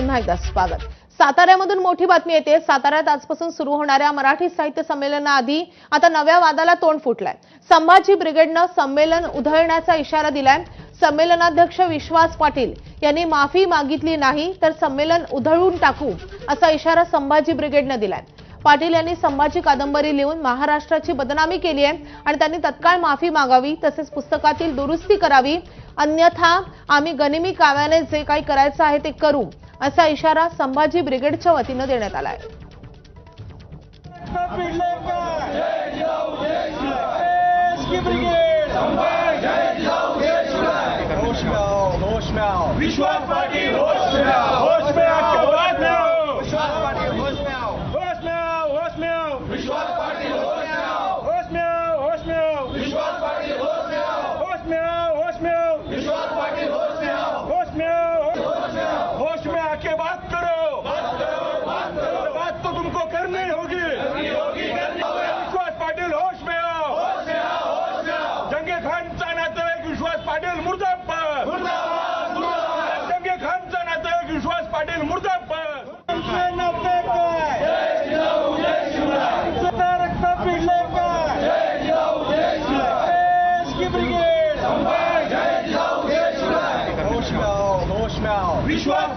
पुन्हा एकदा स्वागत. साताऱ्यामधून मोठी बातमी येते. साताऱ्यात आजपासून सुरू होणाऱ्या मराठी साहित्य संमेलनाआधी आता नव्या वादाला तोंड फुटलंय. संभाजी ब्रिगेडनं संमेलन उधळण्याचा इशारा दिलाय. संमेलनाध्यक्ष विश्वास पाटील यांनी माफी मागितली नाही तर संमेलन उधळून टाकू असा इशारा संभाजी ब्रिगेडनं दिलाय. पाटील यांनी संभाजी कादंबरी लिहून महाराष्ट्राची बदनामी केली आहे आणि त्यांनी तत्काळ माफी मागावी तसेच पुस्तकातील दुरुस्ती करावी. अन्यथा आम्ही गनिमी काव्याने जे काही करायचं आहे ते करू. असा इशारा संभाजी ब्रिगेडच्या वतीनं देण्यात आला आहे करनी होगी। विश्वास पाटील होश में आओ। जंगे खान खानचा नातेवाईक विश्वास पाटील मुर्दाबाद। जंगे खान खानचा नातेवाईक विश्वास पाटील मुर्दाबाद। ब्रिगेड होश में विश्वास